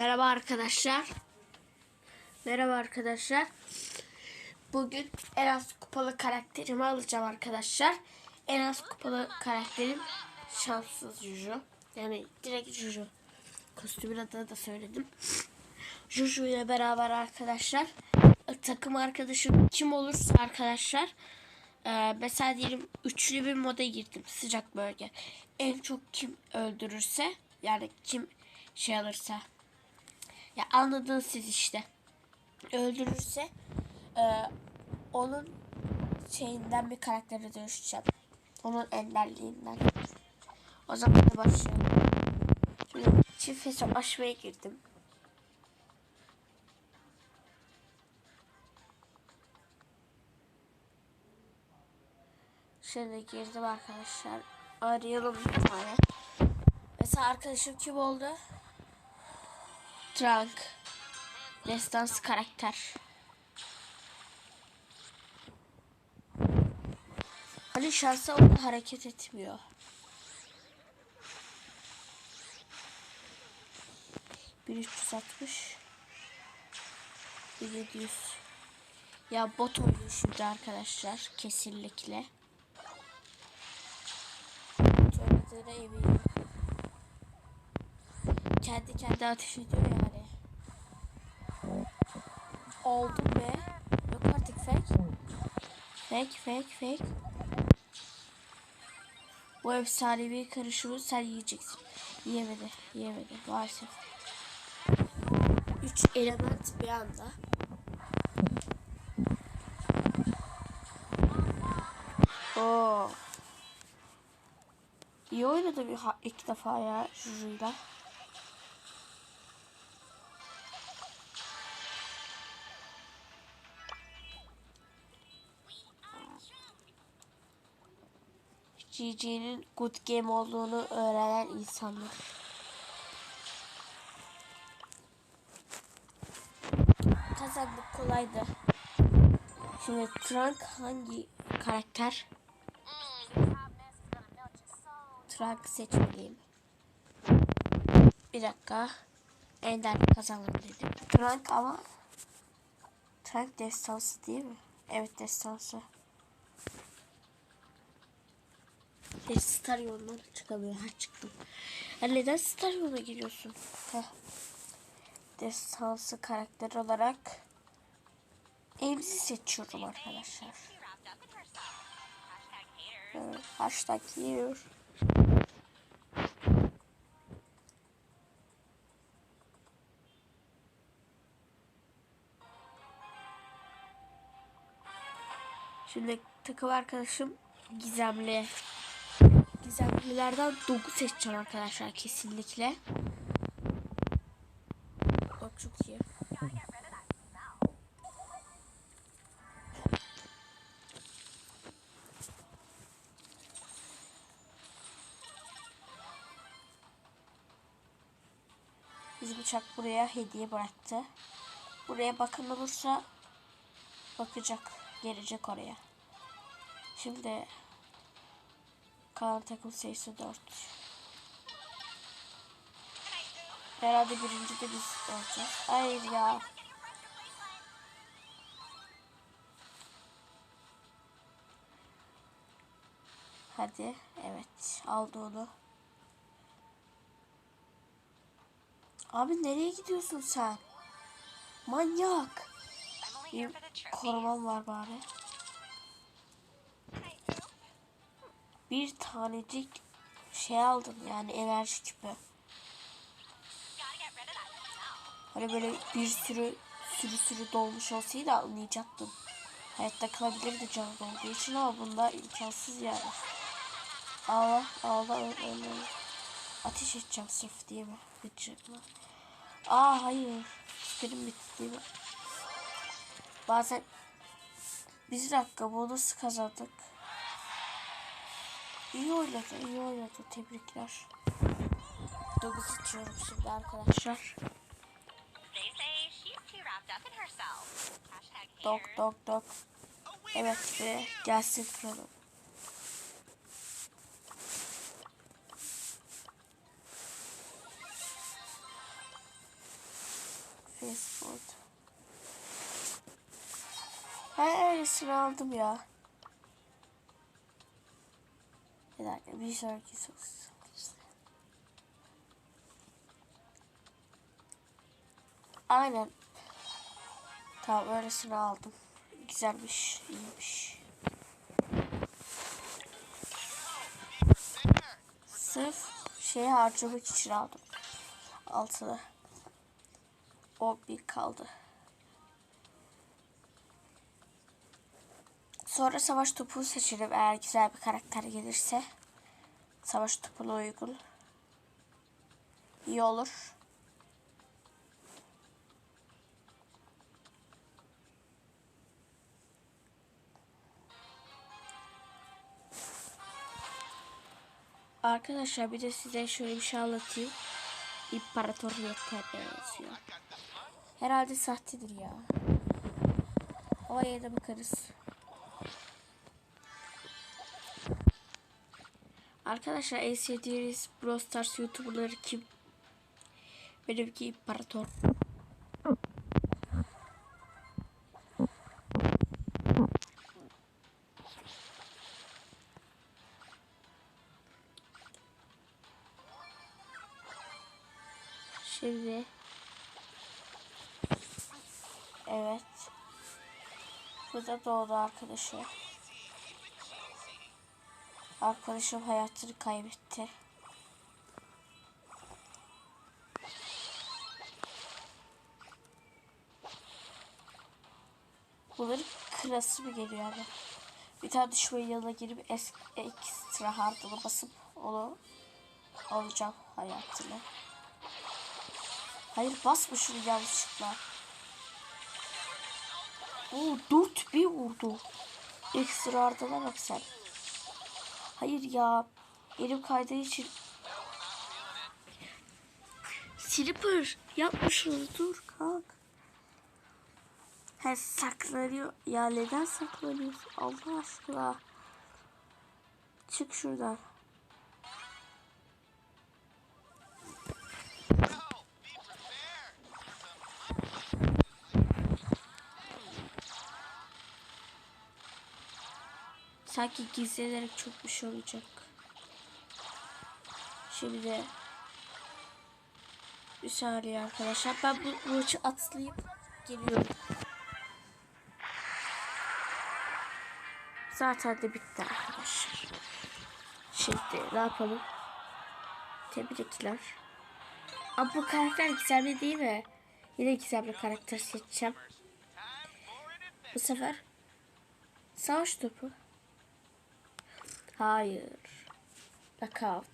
Merhaba arkadaşlar. Merhaba arkadaşlar. Bugün en az kupalı karakterimi alacağım arkadaşlar. En az kupalı karakterim şanssız Juju. Yani direkt Juju. Kostümün adını da söyledim. Juju ile beraber arkadaşlar takım arkadaşım kim olursa arkadaşlar e, mesela diyelim üçlü bir moda girdim sıcak bölge. En çok kim öldürürse yani kim şey alırsa ya anladınız siz işte. Öldürürse e, onun şeyinden bir karaktere dönüşeceğim. Onun enderliğinden. O zaman da başlayalım. Şimdi çift hesap açmaya girdim. Şimdi girdim arkadaşlar. Arayalım bir tane. Mesela arkadaşım kim oldu? Trunk. Destansı karakter. Hani şansa o hareket etmiyor. Bir 360 bir 700 Ya bot oynuyor şimdi arkadaşlar kesinlikle. Bot oynadığına. Kendi kendi ateş ediyor yani. Oldu be. Yok artık fake. Fake fake fake. Bu efsanevi karışımı sen yiyeceksin. Yiyemedi. Yiyemedi maalesef. Üç element bir anda. Oo. İyi oynadı bir ha- ilk defa ya Juju'yla. GG'nin good game olduğunu öğrenen insanlar. Kazandık kolaydı. Şimdi Trunk hangi karakter? Trunk seçmeliyim. Bir dakika. Ender kazandım dedim. Trunk ama Trunk destansı değil mi? Evet destansı. Ve Star yolundan çıkamıyor. Ha çıktım. Ya neden Star yoluna giriyorsun? Heh. Destansı karakter olarak Emzi seçiyorum arkadaşlar. Evet, hashtag here. Şimdi takım arkadaşım Gizemli. Gizemlilerden 9 seçeceğim arkadaşlar kesinlikle. Bak çok iyi. Bizim uçak buraya hediye bıraktı. Buraya bakın olursa bakacak. Gelecek oraya. Şimdi kalan takım sayısı 4. Herhalde birinci de biz olacağız. Hayır ya. Hadi. Evet. Aldı onu. Abi nereye gidiyorsun sen? Manyak. Bir korumam var bari. Bir tanecik şey aldım yani enerji küpü. Hani böyle bir sürü sürü sürü dolmuş olsaydı anlayacaktım. Hayatta kalabilirdi canı olduğu için ama bunda imkansız yani. Allah Allah öl. Ateş edeceğim sırf değil mi? Gıcıkla. Aa hayır. Süperim bitti mi? Bazen bir dakika bu nasıl kazandık? İyi oynadı, iyi oynadı. Tebrikler. 9 içiyorum şimdi arkadaşlar. Dok dok dok. Evet be gelsin kralım. Passport. Her sıra aldım ya. Bir dakika bir sonraki sorusu. Aynen. Tamam öylesini aldım. Güzelmiş, iyiymiş. Sırf şey harcamak için aldım. Altıda. O bir kaldı. Sonra savaş topu seçelim eğer güzel bir karakter gelirse. Savaş topuna uygun. İyi olur. Arkadaşlar bir de size şöyle bir şey anlatayım. İmparatoriyete benziyor. Herhalde sahtedir ya. Ama yine de bakarız. Arkadaşlar sevdiğiniz Brawl Stars YouTuber'ları kim? Benimki İmparator. Şimdi Evet. Burada doğdu arkadaşı. Arkadaşım hayatını kaybetti. Bunların kırası mı geliyor abi? Bir tane düşmanın yanına girip ekstra hardını basıp onu alacağım hayatını. Hayır basma şunu yanlışlıkla. Oo dört bir vurdu. Ekstra ardına bak sen. Hayır ya. Elim kaydığı için. Slipper yapma şunu dur kalk. He saklanıyor. Ya neden saklanıyorsun Allah aşkına. Çık şuradan. Sanki gizlenerek çok bir şey olacak. Şimdi bir saniye arkadaşlar. Ben bu maçı atlayıp geliyorum. Zaten de bitti arkadaşlar. Şimdi ne yapalım? Tebrikler. Ama bu karakter gizemli değil mi? Yine gizemli karakter seçeceğim. Bu sefer savaş topu. Hayır. Knockout.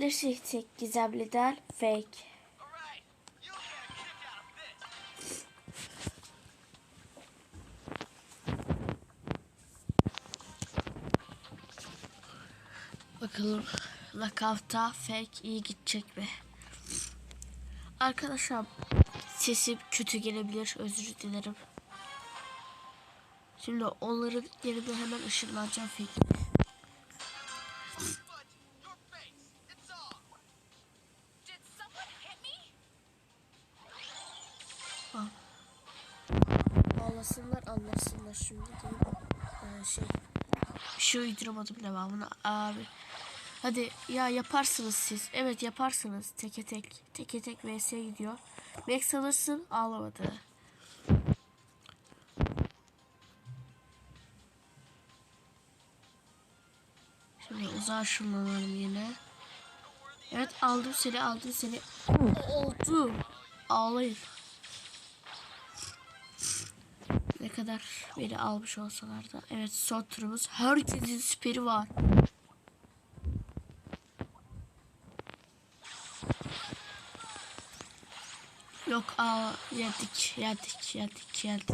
Ne seçecek gizemliden? Fake. Bakalım Knockout'ta fake iyi gidecek mi? Arkadaşlar sesim kötü gelebilir. Özür dilerim. Şimdi onların yerine hemen ışınlanacağım me? Ağlasınlar anlasınlar şimdi değil ee, şey. Bir şey uyduramadım devamını abi. Hadi ya yaparsınız siz. Evet yaparsınız. Teke tek teke tek vs gidiyor. Max alırsın ağlamadı uzağa şunlanalım yine evet aldım seni aldım seni oldu ağlayın ne kadar beni almış olsalar da. Evet son turumuz. Herkesin süperi var. Yok aa yendik yendik yendik yendik.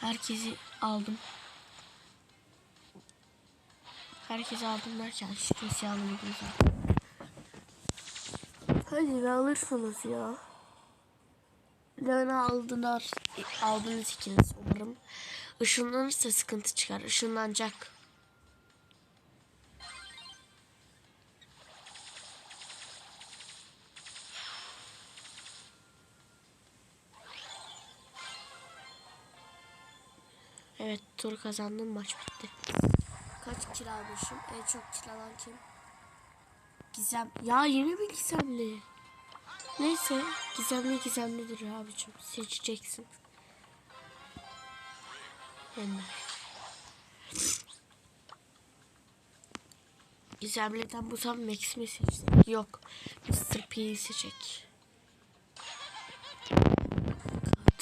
Herkesi aldım. Herkes aldırmaya çalıştı. Kimse alamadı. Hadi be alırsınız ya. Leon'a aldılar. E, aldınız ikiniz umarım. Işınlanırsa sıkıntı çıkar. Işınlanacak. Evet tur kazandım maç bitti. Almışım? En çok kill alan kim? Gizem. Ya yeni bir gizemli. Neyse gizemli gizemlidir abicim. Seçeceksin. Ender. Gizemli'den bu tam Max mi seçecek? Yok. Mr. P'yi seçecek.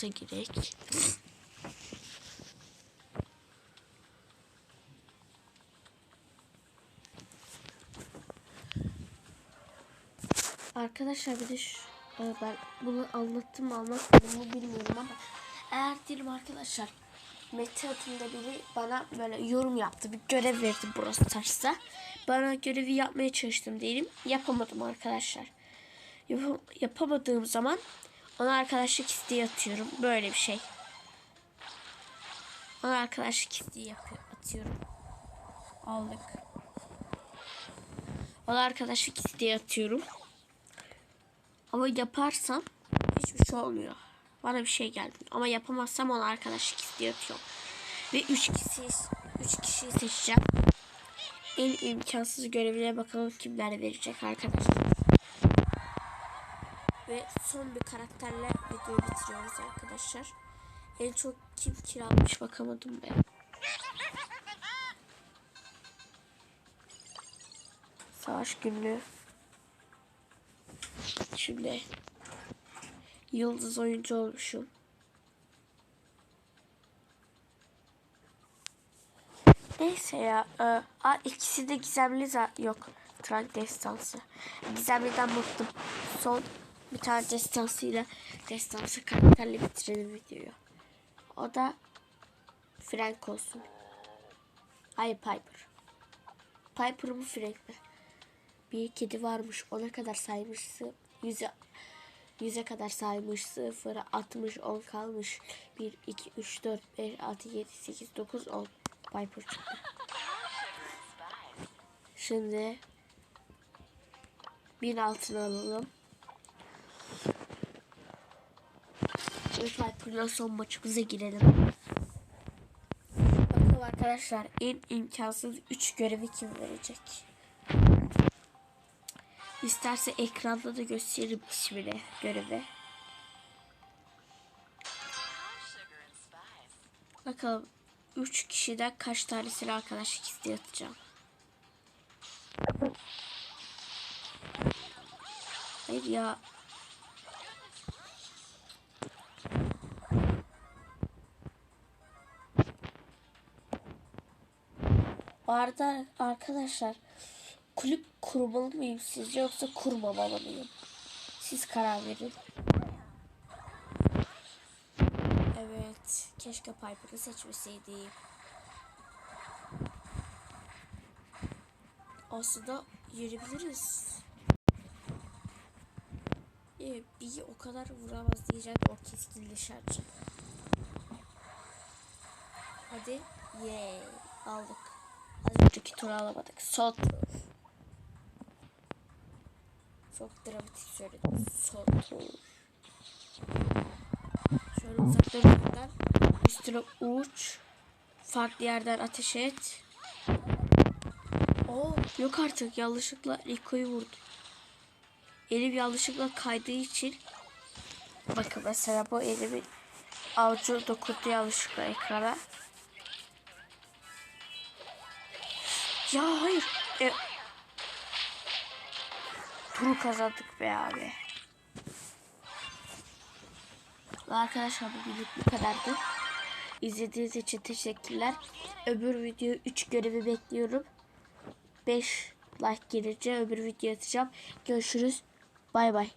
Karta girek. Arkadaşlar bir de şu, e, ben bunu anlattım mı anlatmadım mı bilmiyorum ama eğer diyelim arkadaşlar Mete adında biri bana böyle yorum yaptı. Bir görev verdi burası taşsa. Bana görevi yapmaya çalıştım diyelim. Yapamadım arkadaşlar. Yap- yapamadığım zaman ona arkadaşlık isteği atıyorum. Böyle bir şey. Ona arkadaşlık isteği atıyorum. Aldık. Ona arkadaşlık isteği atıyorum. Ama yaparsam hiçbir şey olmuyor. Bana bir şey geldi. Ama yapamazsam ona arkadaşlık isteği atıyorum. Ve üç kişi, üç kişiyi seçeceğim. En imkansız görevlere bakalım kimler verecek arkadaşlar. Ve son bir karakterle videoyu bitiriyoruz arkadaşlar. En çok kim kiralamış bakamadım ben. Savaş günlüğü. Şimdi yıldız oyuncu olmuşum. Neyse ya. E, a, ikisi de gizemli yok. Trank destansı. Gizemliden bıktım. Son bir tane destansıyla destansı karakterle bitirelim videoyu. O da Frank olsun. Ay Piper. Piper mı Frank mi? Bir kedi varmış. Ona kadar saymışsın. Yüze Yüze kadar saymış. Sıfıra 60 10 kalmış. 1 2 3 4 5 6 7 8 9 10. Piper çıktı. Şimdi bin altına alalım. Ve Piper'la son maçımıza girelim. Bakalım arkadaşlar en imkansız 3 görevi kim verecek? İsterse ekranda da gösteririm ismini görevi. Bakalım 3 kişiden kaç tanesini arkadaşlık isteği atacağım. Hayır ya. Bu arada arkadaşlar kulüp kurmalı mıyım sizce yoksa kurmamalı mıyım? Siz karar verin. Evet. Keşke Piper'ı seçmeseydim. Aslında yürüyebiliriz. Ee, bir o kadar vuramaz diyecek o keskin nişancı. Hadi. Yay. Aldık. Az önceki turu alamadık. Tur. Çok dramatik söyledim. Tur. Şöyle uzaklarından üstüne uç. Farklı yerden ateş et. Oo, yok artık yanlışlıkla Rico'yu vurdu. Elim yanlışlıkla kaydığı için bakın mesela bu elimin avucu dokundu yanlışlıkla ekrana. Ya hayır. E, turu kazandık be abi. Arkadaşlar bu videoluk bu kadardı. İzlediğiniz için teşekkürler. Öbür video 3 görevi bekliyorum. 5 like gelince öbür video atacağım. Görüşürüz. Bay bay.